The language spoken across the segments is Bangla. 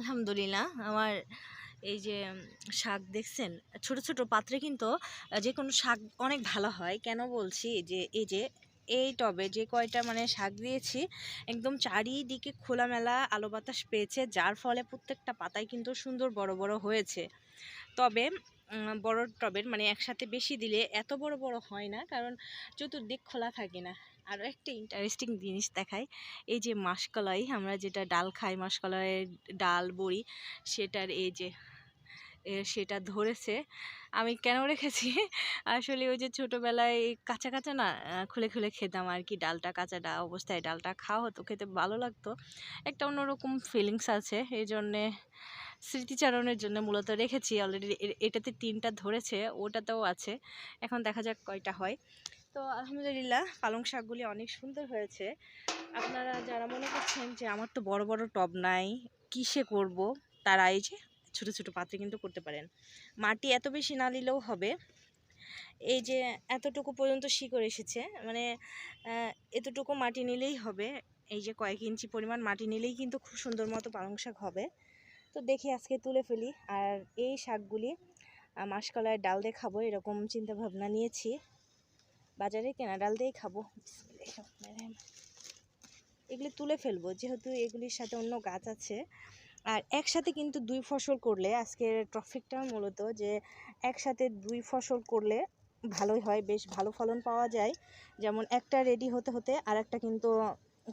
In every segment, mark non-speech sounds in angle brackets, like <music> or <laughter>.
আলহামদুলিল্লাহ, আমার এই যে শাক দেখছেন, ছোট ছোট পাত্রে কিন্তু যে কোনো শাক অনেক ভালো হয়। কেন বলছি? যে, এই যে, এই টবে যে কয়টা মানে শাক দিয়েছি, একদম চারিদিকে খোলামেলা আলো বাতাস পেয়েছে, যার ফলে প্রত্যেকটা পাতায় কিন্তু সুন্দর বড় বড় হয়েছে। তবে বড় টবের মানে একসাথে বেশি দিলে এত বড় বড় হয় না, কারণ চতুর্দিক খোলা থাকে না। আরও একটা ইন্টারেস্টিং জিনিস দেখাই এই যে মাসকলাই, আমরা যেটা ডাল খাই, মাসকলাইয়ের ডাল, বড়ি, সেটার এই যে সেটা ধরেছে। আমি কেন রেখেছি? <laughs> আসলে ওই যে ছোটোবেলায় কাঁচা কাঁচা না খুলে খুলে খেতাম আর কি। ডালটা কাঁচা ডা, অবস্থায় ডালটা খাওয়া হতো, খেতে ভালো লাগতো। একটা অন্যরকম ফিলিংস আছে। এই জন্যে স্মৃতিচারণের জন্য মূলত রেখেছি। অলরেডি এটাতে তিনটা ধরেছে, ওটাতেও আছে। এখন দেখা যাক কয়টা হয়। তো আলহামদুলিল্লাহ পালং শাকগুলি অনেক সুন্দর হয়েছে। আপনারা যারা মনে করছেন যে আমার তো বড় বড় টব নাই কিসে করব? তারা এই যে ছোটো ছোটো পাত্রে কিন্তু করতে পারেন। মাটি এত বেশি না নিলেও হবে। এই যে এতটুকু পর্যন্ত শিকড় এসেছে মানে এতটুকু মাটি নিলেই হবে। এই যে কয়েক ইঞ্চি পরিমাণ মাটি নিলেই কিন্তু খুব সুন্দর মতো পালং শাক হবে। তো দেখি আজকে তুলে ফেলি। আর এই শাকগুলি আহ, মাসকলাইয়ের ডাল দিয়ে খাব এরকম চিন্তা ভাবনা নিয়েছি। বাজারে কেনা ডাল দিয়েই খাব। এগুলি তুলে ফেলব, যেহেতু এগুলির সাথে অন্য গাছ আছে। আর একসাথে কিন্তু দুই ফসল করলে, আজকের ট্রফিকটা মূলত যে একসাথে দুই ফসল করলে ভালোই হয়, বেশ ভালো ফলন পাওয়া যায়। যেমন একটা রেডি হতে হতে আর একটা কিন্তু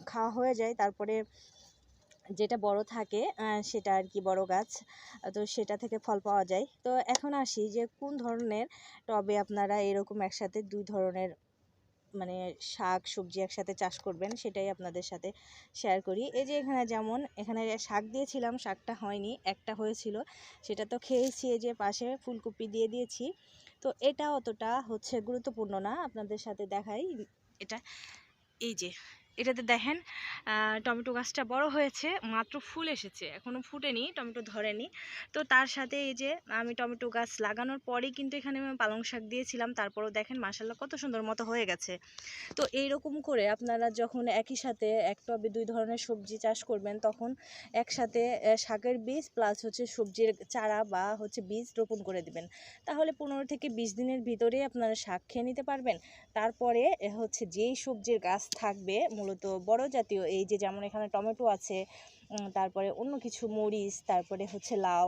খাওয়া হয়ে যায়, তারপরে যেটা বড় থাকে সেটা আর কি বড় গাছ। তো সেটা থেকে ফল পাওয়া যায়। তো এখন আসি যে কোন ধরনের টবে আপনারা এরকম একসাথে দুই ধরনের মানে শাক, সবজি একসাথে চাষ করবেন, সেটাই আপনাদের সাথে শেয়ার করি। এই যে এখানে যেমন, এখানে শাক দিয়েছিলাম, শাকটা হয়নি, একটা হয়েছিল। সেটা তো খেয়েছি, এই যে পাশে ফুলকপি দিয়ে দিয়েছি। তো এটা অতটা হচ্ছে গুরুত্বপূর্ণ না, আপনাদের সাথে দেখাই। এটা, এই যে এটাতে দেখেন টমেটো গাছটা বড় হয়েছে, মাত্র ফুল এসেছে এখনও ফুটেনি, টমেটো ধরেনি। তো তার সাথে এই যে আমি টমেটো গাছ লাগানোর পরেই কিন্তু এখানে আমি পালং শাক দিয়েছিলাম, তারপরেও দেখেন মাসাল্লাহ কত সুন্দর মতো হয়ে গেছে। তো এইরকম করে আপনারা যখন একই সাথে এক টবে দুই ধরনের সবজি চাষ করবেন, তখন একসাথে শাকের বীজ প্লাস হচ্ছে সবজির চারা বা হচ্ছে বীজ রোপণ করে দিবেন। তাহলে পনেরো থেকে বিশ দিনের ভিতরে আপনারা শাক খেয়ে নিতে পারবেন। তারপরে হচ্ছে যেই সবজির গাছ থাকবে মূলত বড় জাতীয়, এই যে যেমন এখানে টমেটো আছে তারপরে অন্য কিছু মরিচ, তারপরে হচ্ছে লাউ,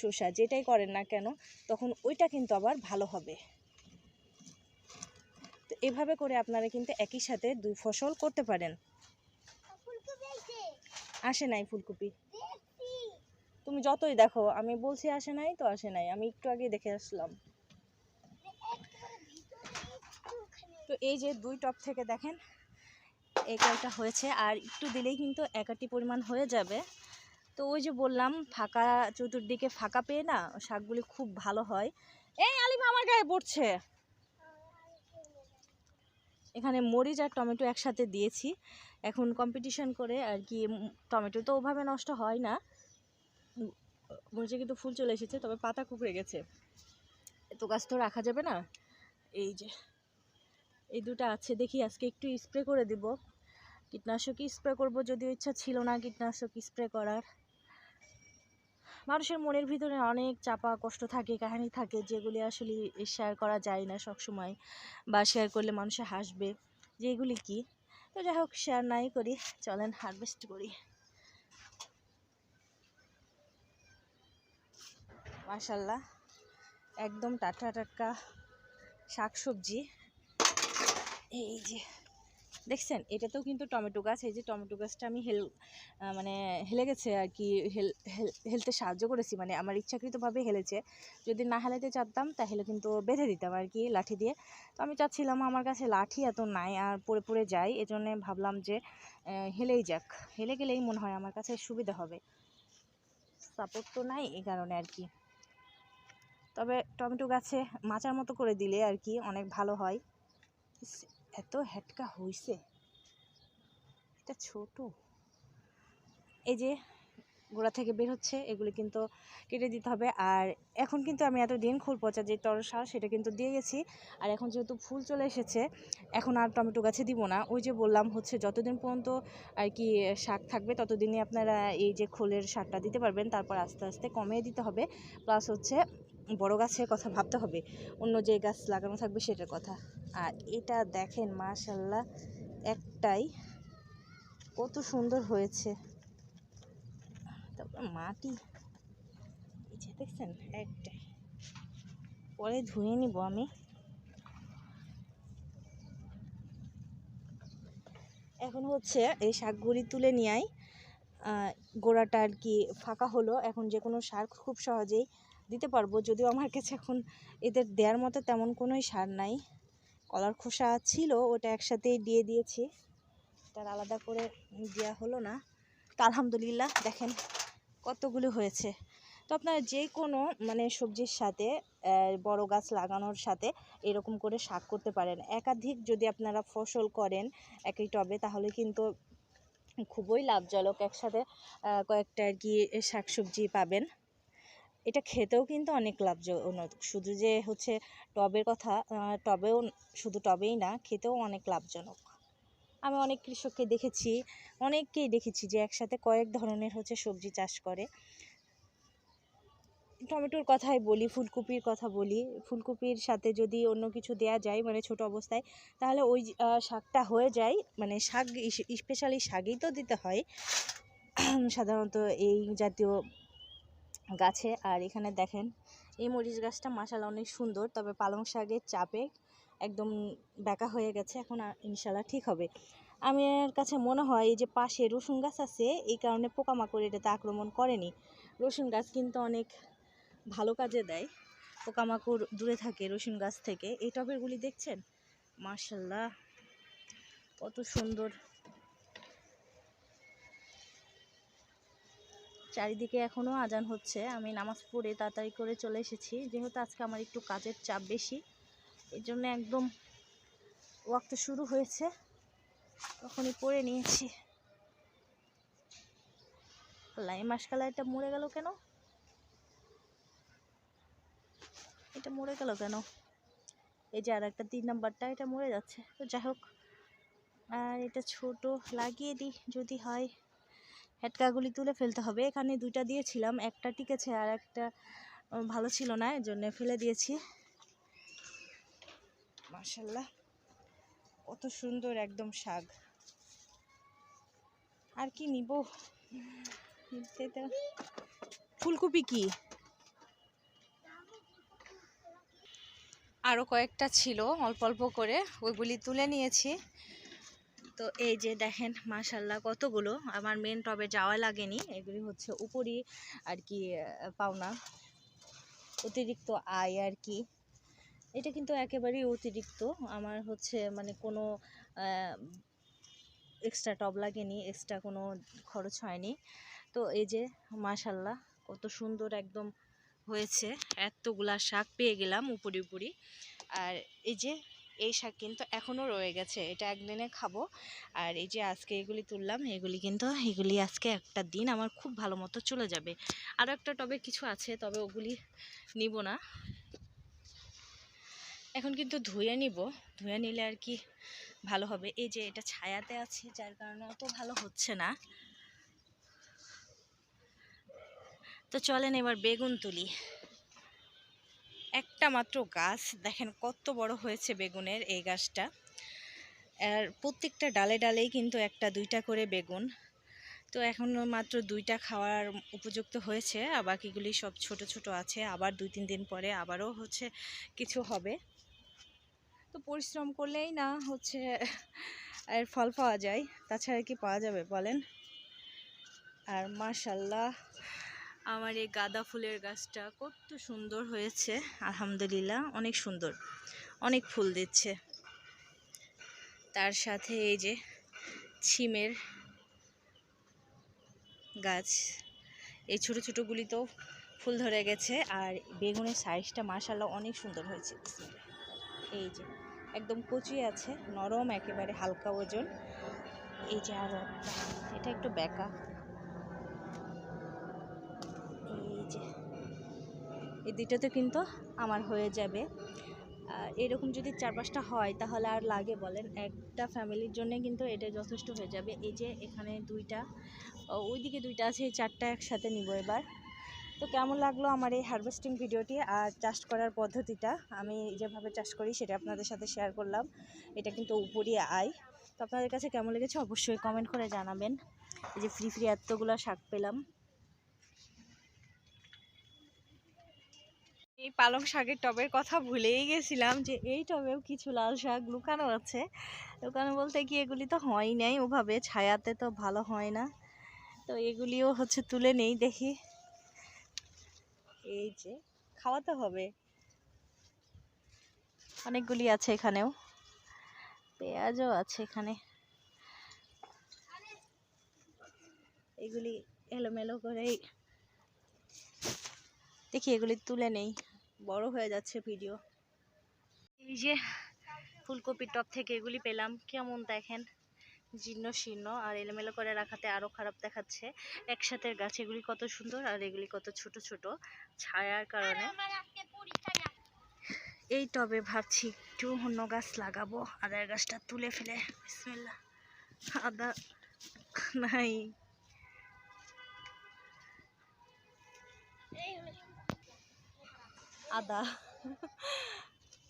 শসা যেটাই করেন না কেন, তখন ওইটা কিন্তু আবার ভালো হবে। তো এভাবে করে আপনারা কিন্তু একই সাথে দুই ফসল করতে পারেন। আসে নাই ফুলকপি? তুমি যতই দেখো, আমি বলছি আসে নাই তো আসে নাই, আমি একটু আগে দেখে আসলাম। তো এই যে দুই টপ থেকে দেখেন এই কয়টা হয়েছে, আর একটু দিলেই কিন্তু একাটি পরিমাণ হয়ে যাবে। তো ওই যে বললাম, ফাঁকা চতুর্দিকে ফাঁকা পেয়ে না শাকগুলি খুব ভালো হয়। এই আলিমা, আমার গায়ে পড়ছে। এখানে মরিচ আর টমেটো একসাথে দিয়েছি। এখন কম্পিটিশন করে আর কি টমেটো তো ওভাবে নষ্ট হয় না। মরিচে কিন্তু ফুল চলে এসেছে, তবে পাতা কুকড়ে গেছে। এত গাছ তো রাখা যাবে না। এই যে, এই দুটো আছে, দেখি আজকে একটু স্প্রে করে দিব। কীটনাশকই স্প্রে করব যদিও ইচ্ছা ছিল না কীটনাশক স্প্রে করার। মানুষের মনের ভিতরে অনেক চাপা কষ্ট থাকে, কাহিনী থাকে, যেগুলি আসলে শেয়ার করা যায় না সব সময় বা শেয়ার করলে মানুষে হাসবে যে এগুলি কি? তো যাই হোক শেয়ার নাই করি, চলেন হারভেস্ট করি। মাশাল্লাহ, একদম টাটকা টাটকা শাকসবজি। এই যে। দেখছেন? এটাতেও কিন্তু টমেটো গাছ, এই যে টমেটো গাছটা আমি হেল মানে হেলে গেছে আর কি, হেল, হেল- হেলতে সাহায্য করেছি মানে আমার ইচ্ছাকৃতভাবে হেলেছে। যদি না হেলাতে চাইতাম, তাহলে কিন্তু বেঁধে দিতাম আর কি লাঠি দিয়ে। তো আমি চাচ্ছিলাম আমার কাছে লাঠি এত নাই আর পড়ে পড়ে যাই এজন্য ভাবলাম যে হেলেই যাক। হেলে গেলেই মনে হয় আমার কাছে সুবিধা হবে। সাপোর্ট তো নাই এই কারণে আর কি। তবে টমেটো গাছে মাচার মতো করে দিলে আর কি অনেক ভালো হয়। এত হেটকা হইছে। এটা ছোট। এই যে গোড়া থেকে বের হচ্ছে, এগুলি কিন্তু কেটে দিতে হবে। আর এখন কিন্তু আমি এতদিন খোল পচা যে তরল সার সেটা কিন্তু দিয়ে গেছি। আর এখন যেহেতু ফুল চলে এসেছে, এখন আর টমেটো গাছে দিব না। ওই যে বললাম হচ্ছে যতদিন পর্যন্ত আর কি শাক থাকবে, ততদিনই আপনারা এই যে খোলের শাকটা দিতে পারবেন। তারপর আস্তে আস্তে কমিয়ে দিতে হবে। প্লাস হচ্ছে বড় গাছের কথা ভাবতে হবে, অন্য যে গাছ লাগানো থাকবে সেটার কথা। আর এটা দেখেন মাশাল্লাহ, একটাই কত সুন্দর হয়েছে। তারপর মাটি দেখছেন, একটাই। পরে ধুয়ে নিব আমি। এখন হচ্ছে এই শাকগুলি তুলে নিয়েই গোড়াটা আর কি ফাঁকা হলো, এখন যে কোনো শাক খুব সহজেই দিতে পারব। যদিও আমার কাছে এখন এদের দেওয়ার মতো তেমন কোনোই সার নাই। কলার খোসা ছিল, ওটা একসাথেই দিয়ে দিয়েছি। তার আলাদা করে দেওয়া হলো না। তো আলহামদুলিল্লাহ, দেখেন কতগুলো হয়েছে। তো আপনারা যে কোনো মানে সবজির সাথে বড় গাছ লাগানোর সাথে এরকম করে শাক করতে পারেন। একাধিক যদি আপনারা ফসল করেন একই টবে, তাহলে কিন্তু খুবই লাভজনক। একসাথে কয়েকটা আর কি শাকসবজি পাবেন। এটা খেতেও কিন্তু অনেক লাভজনক। শুধু যে হচ্ছে টবের কথা টবেও শুধু টবেই না, খেতেও অনেক লাভজনক। আমি অনেক কৃষককে দেখেছি, অনেককেই দেখেছি যে একসাথে কয়েক ধরনের হচ্ছে সবজি চাষ করে। টমেটোর কথাই বলি, ফুলকপির কথা বলি। ফুলকপির সাথে যদি অন্য কিছু দেয়া যায় মানে ছোট অবস্থায়, তাহলে ওই শাকটা হয়ে যায়। মানে শাক, স্পেশালি শাকই তো দিতে হয়। সাধারণত এই জাতীয় গাছে। আর এখানে দেখেন, এই মরিচ গাছটা মাসালা অনেক সুন্দর, তবে পালং শাকের চাপে একদম বেঁকা হয়ে গেছে। এখন ইনশাল্লাহ ঠিক হবে। আমার কাছে মনে হয় এই যে পাশে রসুন গাছ আছে, এই কারণে পোকামাকড় এটাতে আক্রমণ করেনি। রসুন গাছ কিন্তু অনেক ভালো কাজে দেয়। পোকামাকড় দূরে থাকে রসুন গাছ থেকে। এই টবেরগুলি দেখছেন? মার্শাল্লাহ কত সুন্দর। চারিদিকে এখনও আজান হচ্ছে। আমি নামাজ পড়ে তাড়াতাড়ি করে চলে এসেছি। যেহেতু আজকে আমার একটু কাজের চাপ বেশি এর জন্য একদম ওয়াক্ত শুরু হয়েছে। তখনই পড়ে নিয়েছি। এই মাসকালাইটা মরে গেল কেন? এটা মরে গেল কেন? এই যে আর একটা তিন নাম্বারটা, এটা মরে যাচ্ছে। তো যাই হোক, আর এটা ছোট, লাগিয়ে দিই যদি হয়। হেটকাগুলি তুলে ফেলতে হবে। এখানে দুইটা দিয়েছিলাম, একটা টিকেছে আর একটা ভালো ছিল না এর জন্য ফেলে দিয়েছি। মাশাল্লাহ, কত সুন্দর একদম শাক। আর কি নিব? ফুলকপি কি? আরও কয়েকটা ছিল, অল্প অল্প করে, ওইগুলি তুলে নিয়েছি। তো এই যে দেখেন মাশাল্লাহ কতগুলো। আমার মেন টবে যাওয়া লাগেনি, এগুলি হচ্ছে উপরই আর কি পাওনা। অতিরিক্ত আয় আর কি। এটা কিন্তু একেবারেই অতিরিক্ত। আমার হচ্ছে মানে কোনো এক্সট্রা টব লাগেনি এক্সট্রা কোনো খরচ হয়নি। তো এই যে মাশাল্লাহ কত সুন্দর একদম হয়েছে। এতগুলা শাক পেয়ে গেলাম উপরি উপরি। আর এই যে এই শাক কিন্তু এখনও রয়ে গেছে, এটা একদিনে খাব। আর এই যে আজকে এগুলি তুললাম, এগুলি কিন্তু, এগুলি আজকে একটা দিন, আমার খুব ভালো মতো চলে যাবে। আরও একটা টবে কিছু আছে, তবে ওগুলি নিব না। এখন কিন্তু ধুয়ে নিব, ধুয়ে নিলে আর কি ভালো হবে। এই যে এটা ছায়াতে আছে, যার কারণে অত ভালো হচ্ছে না। তো চলেন এবার বেগুন তুলি। একটা মাত্র গাছ। দেখেন কত বড় হয়েছে বেগুনের এই গাছটা। আর প্রত্যেকটা ডালে ডালেই কিন্তু একটা, দুইটা করে বেগুন। তো এখন মাত্র দুইটা খাওয়ার উপযুক্ত হয়েছে। আর বাকিগুলি সব ছোট ছোট আছে। আবার দুই, তিন দিন পরে আবারও হচ্ছে কিছু হবে। তো পরিশ্রম করলেই না হচ্ছে এর ফল পাওয়া যায়। তাছাড়া কি পাওয়া যাবে বলেন? আর মাশাল্লাহ। আমার এই গাঁদা ফুলের গাছটা কত সুন্দর হয়েছে, আলহামদুলিল্লাহ, অনেক সুন্দর, অনেক ফুল দিচ্ছে। তার সাথে এই যে ছিমের গাছ, এই ছোট ছোটোগুলিতেও ফুল ধরে গেছে আর বেগুনের সাইজটা মাশাল্লাহ অনেক সুন্দর হয়েছে। এই যে একদম কচি আছে, নরম, একেবারে হালকা ওজন। এই যে আরও এটা একটু বেঁকা। এই দুইটাতে কিন্তু আমার হয়ে যাবে। এরকম যদি চার পাঁচটা হয়, তাহলে আর লাগে বলেন, একটা ফ্যামিলির জন্য কিন্তু এটা যথেষ্ট হয়ে যাবে। এই যে এখানে দুইটা ওইদিকে দুইটা আছে, এই চারটা একসাথে নিব এবার। তো কেমন লাগল আমার এই হারভেস্টিং ভিডিওটি আর চাষ করার পদ্ধতিটা? আমি যেভাবে চাষ করি সেটা আপনাদের সাথে শেয়ার করলাম। এটা কিন্তু উপরই আয়। তো আপনাদের কাছে কেমন লেগেছে অবশ্যই কমেন্ট করে জানাবেন। এই যে ফ্রি ফ্রি এতগুলো শাক পেলাম। এই পালং শাকের টবের কথা ভুলেই গেছিলাম যে এই টবেও কিছু লাল শাক লুকানো আছে। লুকানো বলতে কি এগুলি তো হয় নাই, ওভাবে ছায়াতে তো ভালো হয় না। তো এগুলিও হচ্ছে তুলে নেই দেখি। এই যে, খাওয়াতে হবে। অনেকগুলি আছে এখানেও। পেঁয়াজও আছে এখানে। এগুলি এলোমেলো করেই দেখি এগুলি তুলে নেই। বড় হয়ে যাচ্ছে ভিডিও এই যে ফুলকপির টপ থেকে এগুলি পেলাম, কেমন দেখেন? জীর্ণ শীর্ণ, আর এলোমেলো করে রাখাতে আরও খারাপ দেখাচ্ছে। একসাথে গাছ এগুলি কত সুন্দর আর এগুলি কত ছোট ছোট ছায়ার কারণে। এই টবে ভাবছি একটু অন্য গাছ লাগাবো, আদার গাছটা তুলে ফেলে। বিসমিল্লাহ। আদা নাই। আদা।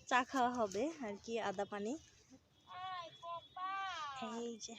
চা খাওয়া হবে আর কি আদা পানি। এই যে।